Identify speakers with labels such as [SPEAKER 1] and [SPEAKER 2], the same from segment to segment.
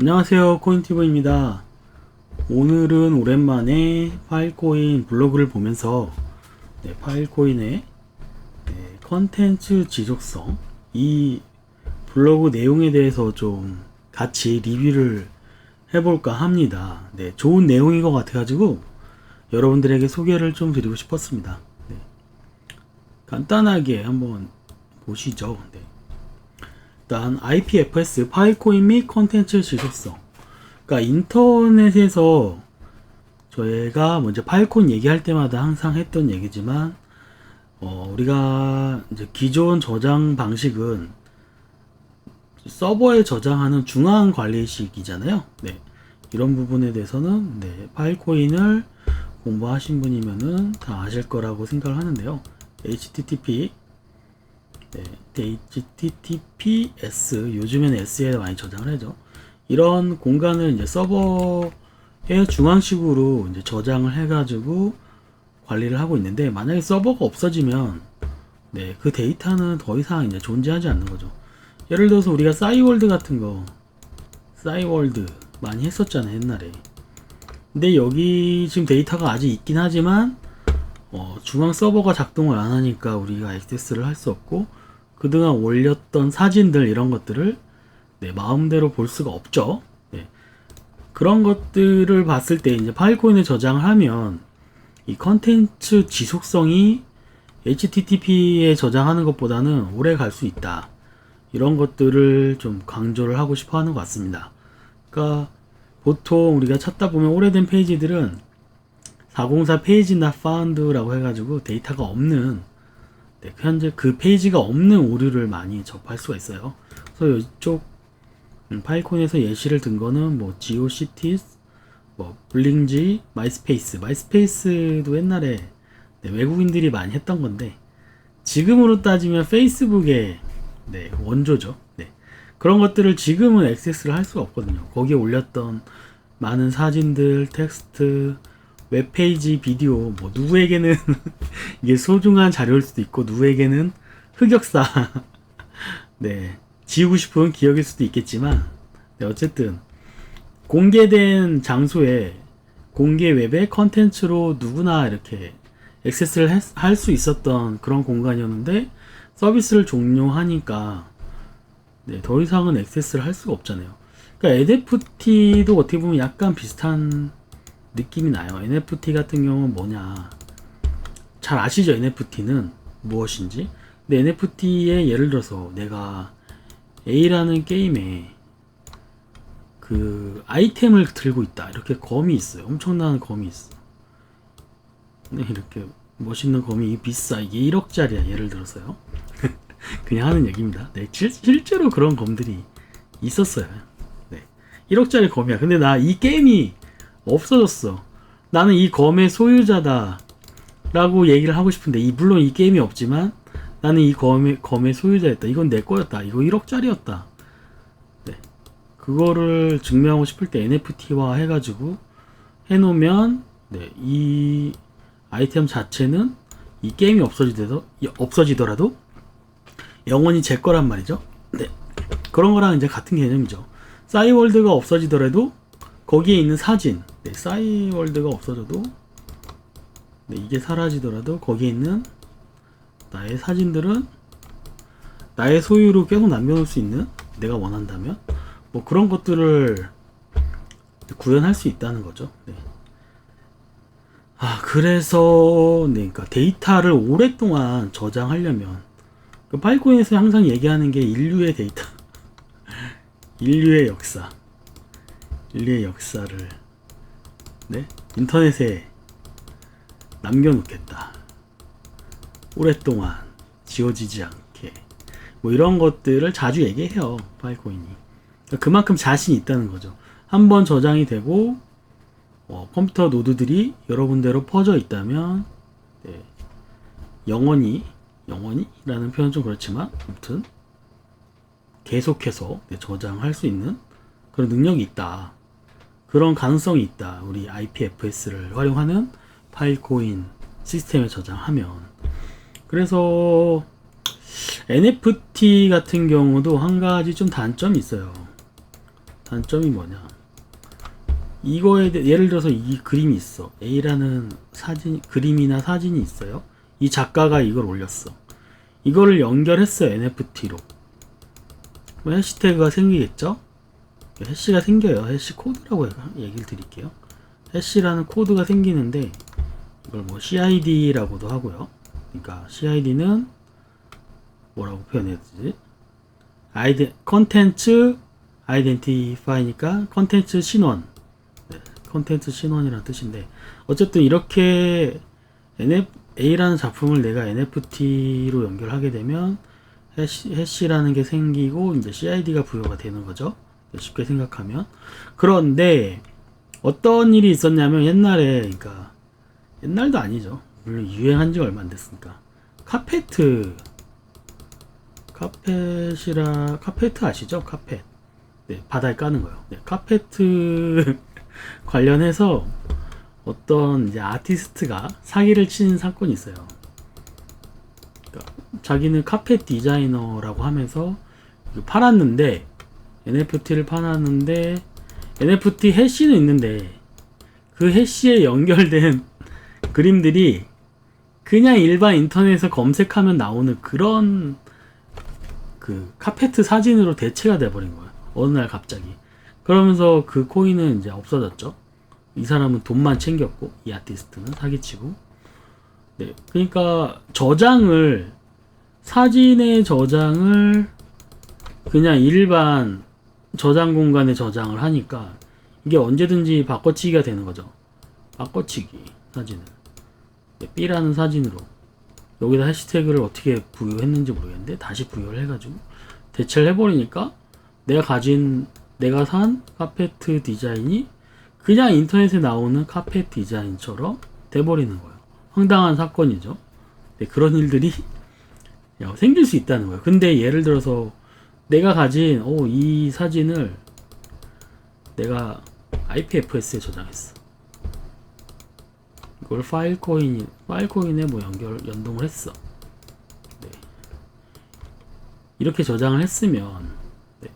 [SPEAKER 1] 안녕하세요 코인티브입니다 오늘은 오랜만에 파일코인 블로그를 보면서 네, 파일코인의 네, 컨텐츠 지속성 이 블로그 내용에 대해서 좀 같이 리뷰를 해볼까 합니다 네, 좋은 내용인 것 같아 가지고 여러분들에게 소개를 좀 드리고 싶었습니다 네. 간단하게 한번 보시죠 네. 일단 IPFS 파일 코인 및 컨텐츠 지속성. 그러니까 인터넷에서 저희가 먼저 파일 코인 얘기할 때마다 항상 했던 얘기지만 어, 우리가 이제 기존 저장 방식은 서버에 저장하는 중앙 관리식이잖아요. 네. 이런 부분에 대해서는 네, 파일 코인을 공부하신 분이면은 다 아실 거라고 생각을 하는데요. HTTP 네, HTTPS 요즘에는 S에 많이 저장을 하죠. 이런 공간을 이제 서버의 중앙식으로 이제 저장을 해가지고 관리를 하고 있는데 만약에 서버가 없어지면 네, 그 데이터는 더 이상 이제 존재하지 않는 거죠. 예를 들어서 우리가 싸이월드 같은 거 싸이월드 많이 했었잖아요 옛날에. 근데 여기 지금 데이터가 아직 있긴 하지만 어, 중앙 서버가 작동을 안 하니까 우리가 액세스를 할 수 없고 그동안 올렸던 사진들 이런 것들을 네, 마음대로 볼 수가 없죠. 네. 그런 것들을 봤을 때 이제 파일코인에 저장을 하면 이 컨텐츠 지속성이 HTTP에 저장하는 것보다는 오래 갈 수 있다. 이런 것들을 좀 강조를 하고 싶어 하는 것 같습니다. 그러니까 보통 우리가 찾다 보면 오래된 페이지들은 404 페이지 not found라고 해가지고 데이터가 없는 네, 현재 그 페이지가 없는 오류를 많이 접할 수가 있어요. 그래서 이쪽 음, 파일콘에서 예시를 든 거는 뭐 GeoCities, 뭐 블링지, 마이스페이스. 마이스페이스도 옛날에 네, 외국인들이 많이 했던 건데 지금으로 따지면 페이스북의 네, 원조죠. 네. 그런 것들을 지금은 액세스를 할 수가 없거든요. 거기에 올렸던 많은 사진들, 텍스트, 웹페이지, 비디오, 뭐, 누구에게는 이게 소중한 자료일 수도 있고, 누구에게는 흑역사. 네. 지우고 싶은 기억일 수도 있겠지만, 네, 어쨌든, 공개된 장소에 공개 웹의 컨텐츠로 누구나 이렇게 액세스를 할 수 있었던 그런 공간이었는데, 서비스를 종료하니까, 네, 더 이상은 액세스를 할 수가 없잖아요. 그러니까 NFT도 어떻게 보면 약간 비슷한 느낌이 나요. NFT 같은 경우는 뭐냐. 잘 아시죠? NFT는 무엇인지. 근데 NFT에 예를 들어서 내가 A라는 게임에 그 아이템을 들고 있다. 이렇게 검이 있어요. 엄청난 검이 있어. 네, 이렇게 멋있는 검이 비싸. 이게 1억짜리야. 예를 들어서요. 그냥 하는 얘기입니다. 네, 실, 실제로 그런 검들이 있었어요. 네. 1억짜리 검이야. 근데 나 이 게임이 없어졌어. 나는 이 검의 소유자다. 라고 얘기를 하고 싶은데, 이, 물론 이 게임이 없지만, 나는 이 검의, 검의 소유자였다. 이건 내 거였다. 이거 1억짜리였다. 네. 그거를 증명하고 싶을 때 NFT화 해가지고 해놓으면, 네. 이 아이템 자체는 이 게임이 없어지더라도, 없어지더라도 영원히 제 거란 말이죠. 네. 그런 거랑 이제 같은 개념이죠. 싸이월드가 없어지더라도 거기에 있는 사진, 네, 싸이월드가 없어져도 네, 이게 사라지더라도 거기에 있는 나의 사진들은 나의 소유로 계속 남겨놓을 수 있는 내가 원한다면 뭐 그런 것들을 구현할 수 있다는 거죠. 네. 아 그래서 네, 그러니까 데이터를 오랫동안 저장하려면 그 파이코인에서 항상 얘기하는 게 인류의 데이터, 인류의 역사. 인류의 역사를 네? 인터넷에 남겨놓겠다. 오랫동안 지워지지 않게. 뭐 이런 것들을 자주 얘기해요 파일코인이. 그러니까 그만큼 자신이 있다는 거죠. 한번 저장이 되고 어, 컴퓨터 노드들이 여러 군데로 퍼져 있다면 네, 영원히 영원히라는 표현 좀 그렇지만 아무튼 계속해서 네, 저장할 수 있는 그런 능력이 있다 그런 가능성이 있다. 우리 IPFS를 활용하는 파일코인 시스템에 저장하면. 그래서 NFT 같은 경우도 한 가지 좀 단점이 있어요. 단점이 뭐냐? 이거에 대해 예를 들어서 이 그림이 있어. A라는 사진 그림이나 사진이 있어요. 이 작가가 이걸 올렸어. 이거를 연결했어요. NFT로. 뭐 해시태그가 생기겠죠? 해시가 생겨요. 해시 코드라고 얘기를 드릴게요. 해시라는 코드가 생기는데 이걸 뭐 CID라고도 하고요. 그러니까 CID는 뭐라고 표현해야 되지? 아이데 컨텐츠 아이덴티파이니까 컨텐츠 신원 네, 컨텐츠 신원이라는 뜻인데 어쨌든 이렇게 NF, A라는 작품을 내가 NFT로 연결하게 되면 해시, 해시라는 게 생기고 이제 CID가 부여가 되는 거죠. 쉽게 생각하면 그런데 어떤 일이 있었냐면 옛날에 그러니까 옛날도 아니죠. 물론 유행한 지가 얼마 안 됐으니까 카페트 카펫이라 카페트 아시죠? 카펫 네, 바다에 까는 거요. 네, 카페트 관련해서 어떤 이제 아티스트가 사기를 친 사건이 있어요. 그러니까 자기는 카펫 디자이너라고 하면서 팔았는데 NFT를 팔았는데 NFT 해시는 있는데 그 해시에 연결된 그림들이 그냥 일반 인터넷에서 검색하면 나오는 그런 그 카페트 사진으로 대체가 돼버린 거예요. 어느 날 갑자기. 그러면서 그 코인은 이제 없어졌죠. 이 사람은 돈만 챙겼고 이 아티스트는 사기치고. 네, 그러니까 저장을 사진의 저장을 그냥 일반 저장 공간에 저장을 하니까 이게 언제든지 바꿔치기가 되는 거죠. 바꿔치기 사진을 네, B라는 사진으로 여기다 해시태그를 어떻게 부여했는지 모르겠는데 다시 부여를 해가지고 대체를 해버리니까 내가 가진 내가 산 카페트 디자인이 그냥 인터넷에 나오는 카페트 디자인처럼 돼버리는 거예요. 황당한 사건이죠. 네, 그런 일들이 야, 생길 수 있다는 거예요. 근데 예를 들어서 내가 가진 오, 이 사진을 내가 IPFS에 저장했어. 이걸 파일 코인 파일 코인에 뭐 연결 연동을 했어. 네. 이렇게 저장을 했으면 네.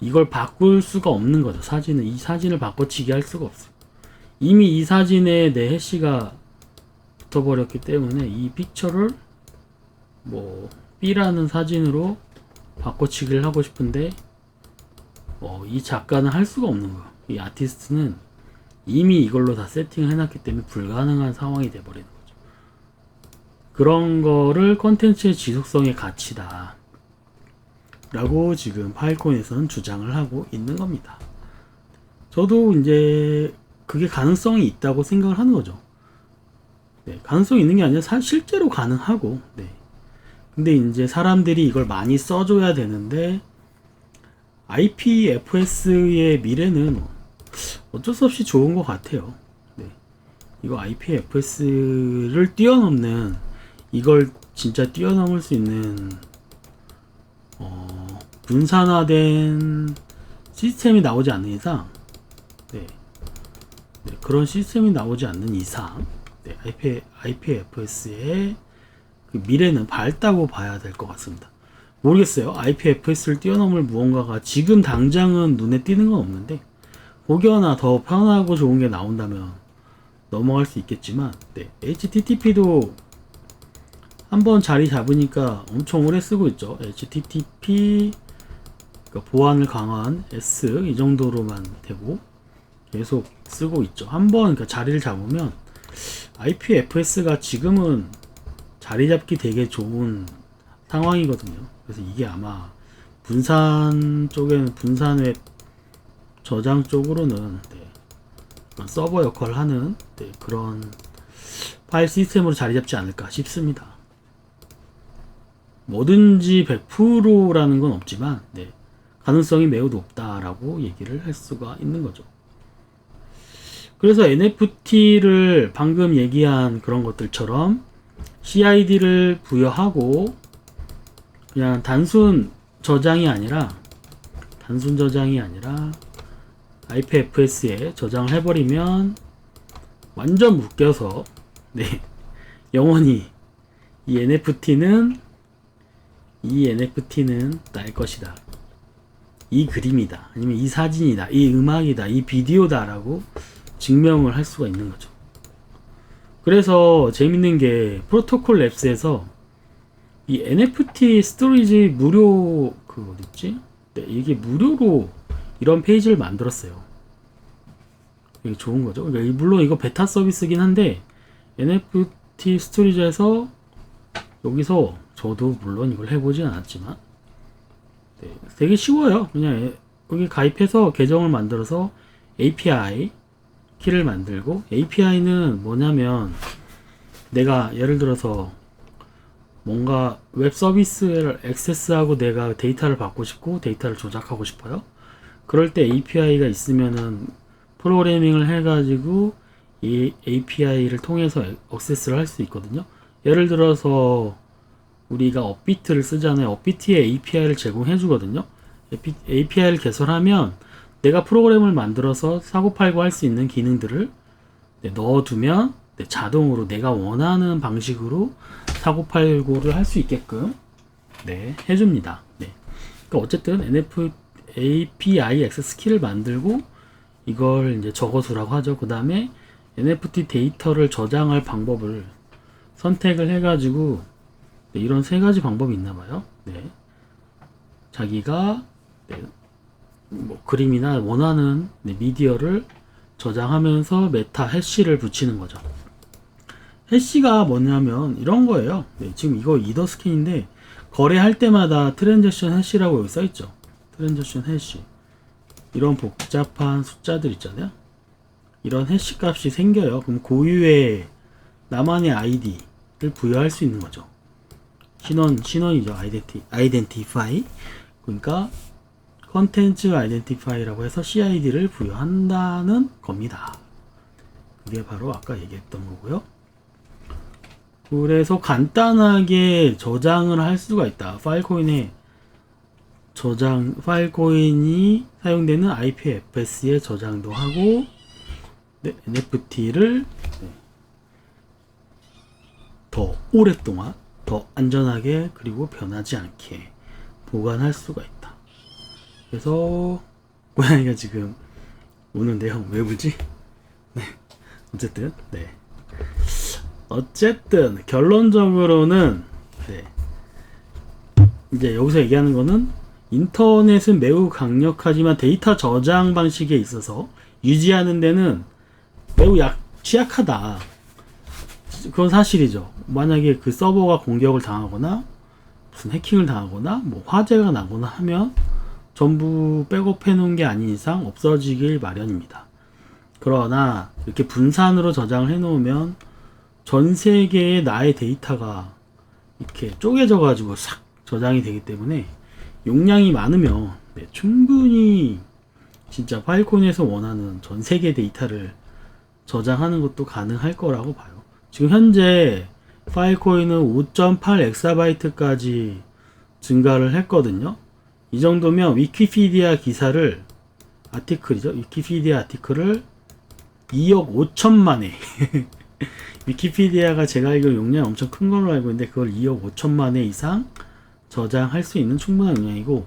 [SPEAKER 1] 이걸 바꿀 수가 없는 거죠. 사진은 이 사진을 바꿔치기 할 수가 없어요. 이미 이 사진에 내 해시가 붙어버렸기 때문에 이 픽처를 뭐 B라는 사진으로 바꿔치기를 하고 싶은데 어, 이 작가는 할 수가 없는 거예요. 이 아티스트는 이미 이걸로 다 세팅을 해놨기 때문에 불가능한 상황이 돼버리는 거죠. 그런 거를 컨텐츠의 지속성의 가치다. 라고 지금 파일콘에서는 주장을 하고 있는 겁니다. 저도 이제 그게 가능성이 있다고 생각을 하는 거죠. 네, 가능성이 있는 게 아니라 사- 실제로 가능하고, 네. 근데 이제 사람들이 이걸 많이 써줘야 되는데, IPFS의 미래는 어쩔 수 없이 좋은 것 같아요. 네. 이거 IPFS를 뛰어넘는, 이걸 진짜 뛰어넘을 수 있는, 어, 분산화된 시스템이 나오지 않는 이상, 네. 네, 그런 시스템이 나오지 않는 이상, 네, IP, IPFS의 그 미래는 밝다고 봐야 될 것 같습니다. 모르겠어요. IPFS를 뛰어넘을 무언가가 지금 당장은 눈에 띄는 건 없는데 혹여나 더 편하고 좋은 게 나온다면 넘어갈 수 있겠지만 네, HTTP도 한번 자리 잡으니까 엄청 오래 쓰고 있죠. HTTP 그러니까 보안을 강화한 S 이 정도로만 되고 계속 쓰고 있죠. 한번 그러니까 자리를 잡으면 IPFS가 지금은 자리 잡기 되게 좋은 상황이거든요. 그래서 이게 아마 분산 쪽에는 분산 웹 저장 쪽으로는 네, 서버 역할을 하는 네, 그런 파일 시스템으로 자리 잡지 않을까 싶습니다. 뭐든지 100%라는 건 없지만 네, 가능성이 매우 높다라고 얘기를 할 수가 있는 거죠. 그래서 NFT를 방금 얘기한 그런 것들처럼 CID를 부여하고 그냥 단순 저장이 아니라 단순 저장이 아니라 IPFS에 저장을 해버리면 완전 묶여서 네 영원히 이 NFT는 이 NFT는 나의 것이다 이 그림이다. 아니면 이 사진이다. 이 음악이다. 이 비디오다라고 증명을 할 수가 있는 거죠. 그래서 재밌는 게 프로토콜 랩스에서 이 NFT 스토리지 무료 그 어딨지? 네, 이게 무료로 이런 페이지를 만들었어요. 이게 좋은 거죠. 그러니까 이- 물론 이거 베타 서비스긴 한데 NFT 스토리지에서 여기서 저도 물론 이걸 해보진 않았지만 네, 되게 쉬워요. 그냥 에- 여기 가입해서 계정을 만들어서 API 키를 만들고 API는 뭐냐면 내가 예를 들어서 뭔가 웹 서비스를 액세스하고 내가 데이터를 받고 싶고 데이터를 조작하고 싶어요. 그럴 때 API가 있으면은 프로그래밍을 해가지고 이 API를 통해서 액세스를 할 수 있거든요. 예를 들어서 우리가 업비트를 쓰잖아요. 업비트에 API를 제공해 주거든요. API를 개설하면 내가 프로그램을 만들어서 사고팔고 할 수 있는 기능들을 네, 넣어두면 네, 자동으로 내가 원하는 방식으로 사고팔고를 할 수 있게끔 네, 해줍니다. 네. 그러니까 어쨌든 NF API 액세스 키를 만들고 이걸 이제 적어두라고 하죠. 그 다음에 NFT 데이터를 저장할 방법을 선택을 해가지고 네, 이런 세 가지 방법이 있나 봐요. 네. 자기가 네, 뭐 그림이나 원하는 네, 미디어를 저장하면서 메타 해시를 붙이는 거죠. 해시가 뭐냐면 이런 거예요. 네, 지금 이거 이더 스캔인데 거래할 때마다 트랜잭션 해시라고 여기 써 있죠. 트랜잭션 해시. 이런 복잡한 숫자들 있잖아요. 이런 해시 값이 생겨요. 그럼 고유의 나만의 아이디를 부여할 수 있는 거죠. 신원 신원이죠. 아이덴티 아이덴티파이. 그러니까 컨텐츠 아이덴티파이라고 해서 CID를 부여한다는 겁니다. 그게 바로 아까 얘기했던 거고요. 그래서 간단하게 저장을 할 수가 있다. 파일코인에 저장 파일코인이 사용되는 IPFS에 저장도 하고 네, NFT를 더 오랫동안 더 안전하게 그리고 변하지 않게 보관할 수가 있다. 그래서 고양이가 지금 우는데요. 왜 울지? 네. 어쨌든 네. 어쨌든 결론적으로는 네. 이제 여기서 얘기하는 거는 인터넷은 매우 강력하지만 데이터 저장 방식에 있어서 유지하는 데는 매우 약 취약하다. 그건 사실이죠. 만약에 그 서버가 공격을 당하거나 무슨 해킹을 당하거나 뭐 화재가 나거나 하면 전부 백업해 놓은 게 아닌 이상 없어지길 마련입니다. 그러나 이렇게 분산으로 저장을 해 놓으면 전 세계의 나의 데이터가 이렇게 쪼개져 가지고 싹 저장이 되기 때문에 용량이 많으면 네, 충분히 진짜 파일콘에서 원하는 전 세계 데이터를 저장하는 것도 가능할 거라고 봐요. 지금 현재 파일코인은 5.8 엑사바이트까지 증가를 했거든요. 이 정도면 위키피디아 기사를 아티클이죠. 위키피디아 아티클을 2억 5천만에 위키피디아가 제가 알기로 용량이 엄청 큰 걸로 알고 있는데 그걸 2억 5천만회 이상 저장할 수 있는 충분한 용량이고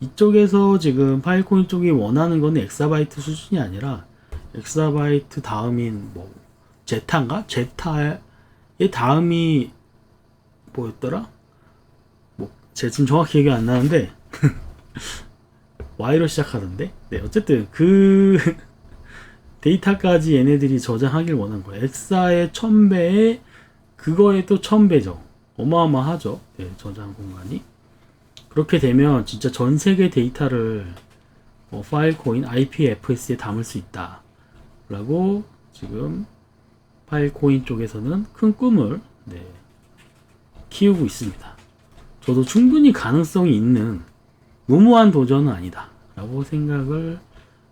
[SPEAKER 1] 이쪽에서 지금 파일코인 쪽이 원하는 건 엑사바이트 수준이 아니라 엑사바이트 다음인 뭐 제타인가? 제타의 다음이 뭐였더라? 뭐 제 지금 정확히 기억이 안 나는데 Y로 시작하던데. 네, 어쨌든 그 데이터까지 얘네들이 저장하길 원한 거예요. 엑사의 1000배에 그거에 또 1000배죠. 어마어마하죠. 네, 저장 공간이. 그렇게 되면 진짜 전 세계 데이터를 어, 파일 코인 IPFS에 담을 수 있다. 라고 지금 파일 코인 쪽에서는 큰 꿈을 네, 키우고 있습니다. 저도 충분히 가능성이 있는 무모한 도전은 아니다. 라고 생각을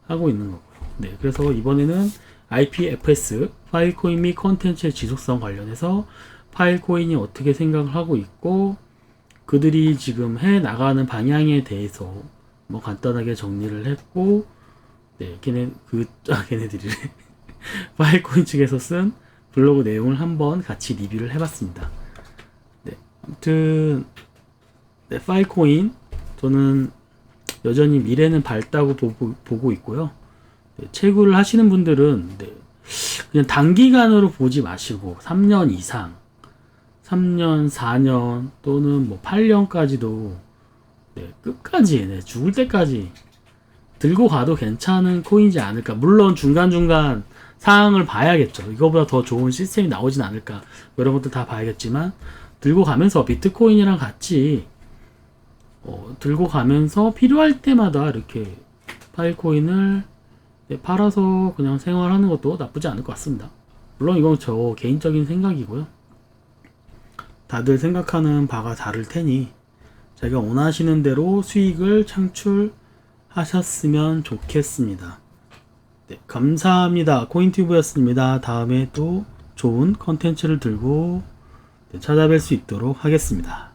[SPEAKER 1] 하고 있는 거고요. 네, 그래서 이번에는 IPFS, 파일코인 및 컨텐츠의 지속성 관련해서 파일코인이 어떻게 생각을 하고 있고, 그들이 지금 해 나가는 방향에 대해서 뭐 간단하게 정리를 했고, 네, 걔네, 그, 아, 걔네들이 파일코인 측에서 쓴 블로그 내용을 한번 같이 리뷰를 해봤습니다. 네, 아무튼, 네, 파일코인, 저는 여전히 미래는 밝다고 보고, 보고 있고요. 네, 채굴을 하시는 분들은 네, 그냥 단기간으로 보지 마시고 3년 이상, 3년, 4년 또는 뭐 8년까지도 네, 끝까지 네, 죽을 때까지 들고 가도 괜찮은 코인이지 않을까. 물론 중간중간 상황을 봐야겠죠. 이거보다 더 좋은 시스템이 나오진 않을까. 뭐 이런 것들 다 봐야겠지만 들고 가면서 비트코인이랑 같이 어, 들고 가면서 필요할 때마다 이렇게 파일코인을 네, 팔아서 그냥 생활하는 것도 나쁘지 않을 것 같습니다. 물론 이건 저 개인적인 생각이고요. 다들 생각하는 바가 다를 테니 자기가 원하시는 대로 수익을 창출하셨으면 좋겠습니다. 네, 감사합니다. 코인튜브였습니다. 다음에 또 좋은 컨텐츠를 들고 네, 찾아뵐 수 있도록 하겠습니다.